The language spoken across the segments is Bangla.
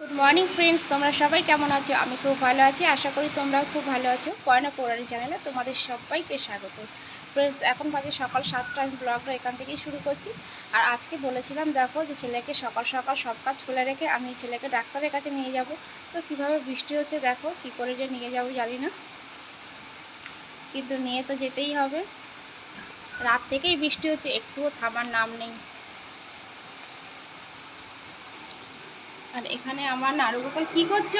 গুড মর্নিং ফ্রেন্ডস তোমরা সবাই কেমন আছো? আমি খুব ভালো আছি। আশা করি তোমরাও খুব ভালো আছো। পয়না পৌরাণী চ্যানেলে তোমাদের সবাইকে স্বাগত। ফ্রেন্ডস এখন বাজে সকাল সাতটা আমি ব্লগটা এখান থেকেই শুরু করছি। আর আজকে বলেছিলাম, দেখো যে ছেলেকে সকাল সকাল সব কাজ খুলে রেখে আমি ছেলেকে ডাক্তারের কাছে নিয়ে যাব। তো কীভাবে বৃষ্টি হচ্ছে দেখো, কি করে যে নিয়ে যাব জানি না। কিন্তু নিয়ে তো যেতেই হবে। রাত থেকেই বৃষ্টি হচ্ছে, একটুও থামার নাম নেই। আর এখানে আমার নাড়ু গোপাল, কি করছ?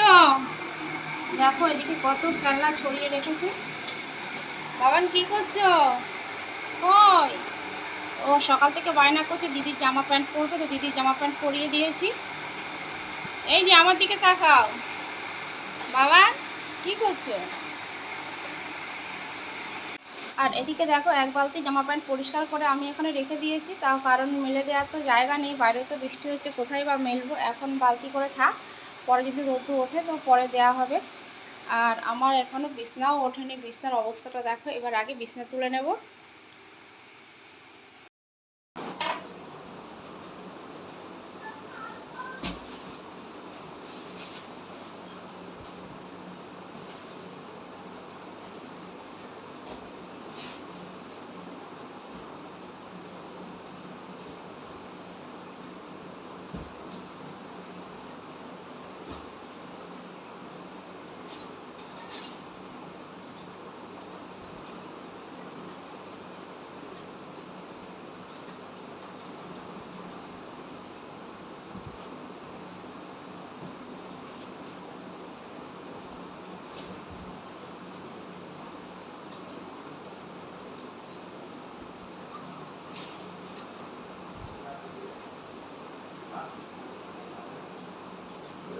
দেখো এদিকে কত ঠান্ডা ছড়িয়ে রেখেছে। বাবান, কী করছ? কই? ও, সকাল থেকে বায়না করছে, দিদির জামা প্যান্ট পরবে তো দিদির জামা প্যান্ট পরিয়ে দিয়েছি। এই যে আমার দিকে তাকাও। বাবা কী করছ? আর এদিকে দেখো, এক বালতি জামা প্যান্ট পরিষ্কার করে আমি এখানে রেখে দিয়েছি। তাও কারণ মেলে দেওয়ার তো জায়গা নেই, বাইরে তো বৃষ্টি হচ্ছে, কোথায় বা মেলবো? এখন বালতি করে থাক, পরে যদি রোদ্দু ওঠে তো পরে দেওয়া হবে। আর আমার এখনও বিছনাও ওঠেনি, বিছনার অবস্থাটা দেখো, এবার আগে বিছনা তুলে নেব।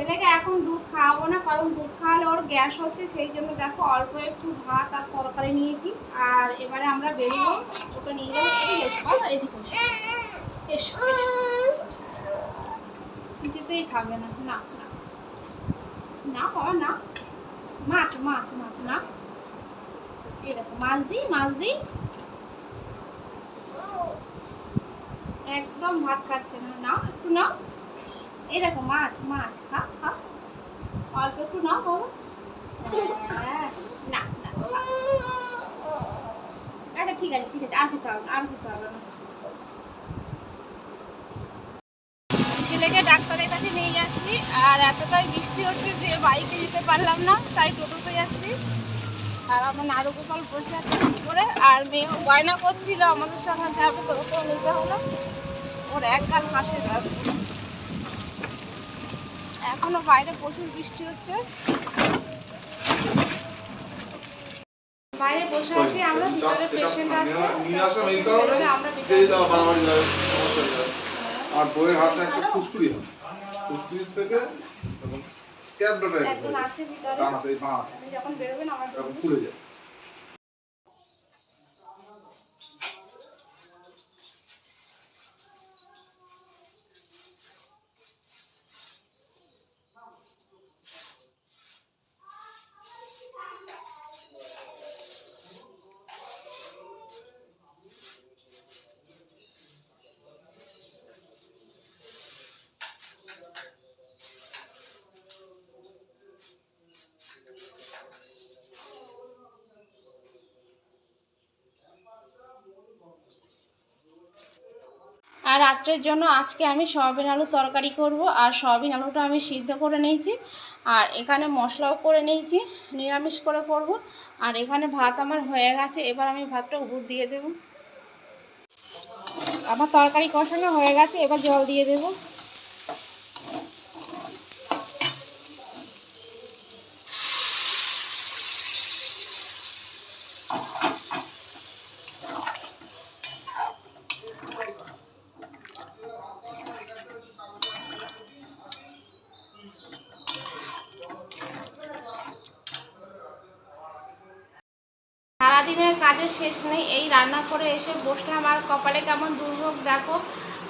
ছেলেকে এখন দুধ খাওয়াবো না, কারণ দুধ খাওয়ালে ওর গ্যাস হচ্ছে, সেই জন্য দেখো অল্প একটু ভাত আর তরকারি নিয়েছি। আর এবারে আমরা বেরিয়ে ওকে নিয়ে যাব, এদিকে কিছুতেই খাবে না না না। না, বাবা, না। মাছ মাছ মাছ, না। এই দেখো, মাছ দিই মাছ দিই। একদম ভাত খাচ্ছে না না, একটু নাও। দেখো মাছ মাছ খা খা। অল্প একটু নাও বাবা হ্যাঁ, না না। আচ্ছা ঠিক আছে ঠিক আছে আর খেতে হবে আর খেতে হবে ছেলেকে ডাক্তারের কাছে নিয়ে যাচ্ছি আর এতটাই বৃষ্টি হচ্ছে যে বাইকে যেতে পারলাম না তাই টোটোতে যাচ্ছি। আর আমার নাড়ু গোপাল বসে আছে করে আর মেয়েও বায়না করছিল আমাদের সঙ্গে যাবে ওকেও নিতে হলো ওর এক গাল হাসে যাবে এখনও বাইরে প্রচুর বৃষ্টি হচ্ছে। বাইরে বসে আছি আমরা ভিতরে পেশেন্ট আছে। আমরা হয়ে। আর বইয়ের হাতে একটা ফুসকুড়ি হয়। ফুসকুড়ি থেকে একজন আছে ভিতরে। যখন বেরোবেন আমার খুলে যায়। আর রাত্রের জন্য আজকে আমি সয়াবিন আলু তরকারি করব আর সয়াবিন আলুটা আমি সিদ্ধ করে নিয়েছি। আর এখানে মশলাও করে নিয়েছি, নিরামিষ করে করব। আর এখানে ভাত আমার হয়ে গেছে, এবার আমি ভাতটা উপর দিয়ে দেব। আমার তরকারি কষানো হয়ে গেছে, এবার জল দিয়ে দেব। কাজের শেষ নেই, এই রান্না করে এসে বসলাম আর কপালে কেমন দুর্ভোগ, দেখো।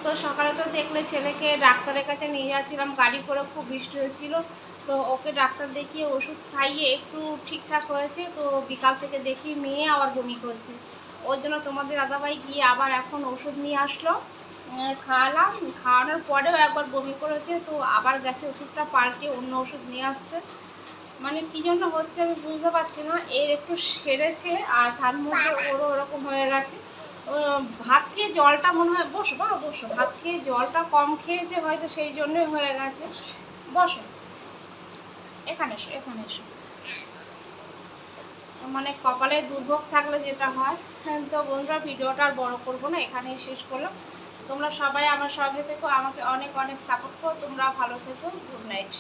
তো সকালে তো দেখলে ছেলেকে ডাক্তারের কাছে নিয়ে যাচ্ছিলাম, গাড়ি করে খুব বৃষ্টি হয়েছিল তো ওকে ডাক্তার দেখিয়ে ওষুধ খাইয়ে একটু ঠিকঠাক হয়েছে, তো বিকাল থেকে দেখি মেয়ে আবার বমি করছে। ওর জন্য তোমাদের দাদাভাই গিয়ে আবার এখন ওষুধ নিয়ে আসলো। খাওয়ালাম, খাওয়ানোর পরেও একবার বমি করেছে, তো আবার গেছে ওষুধটা পাল্টে অন্য ওষুধ নিয়ে আসতে। মানে কী জন্য হচ্ছে আমি বুঝতে পারছি না। এর একটু সেরেছে আর তার মধ্যে ওরও ওরকম হয়ে গেছে। ভাত খেয়ে জলটা মনে হয় বসো বাবা বসো ভাত খেয়ে জলটা কম খেয়েছে হয়তো সেই জন্যই হয়ে গেছে। বসো। এখানে এসো এখানে এসো। মানে কপালে দুর্ভোগ থাকলে যেটা হয় হ্যাঁ, তো বন্ধুরা ভিডিওটা আর বড়ো করব না এখানেই শেষ করলাম। তোমরা সবাই আমার সঙ্গে থেকো আমাকে অনেক অনেক সাপোর্ট করো তোমরা ভালো থেকো গুড নাইট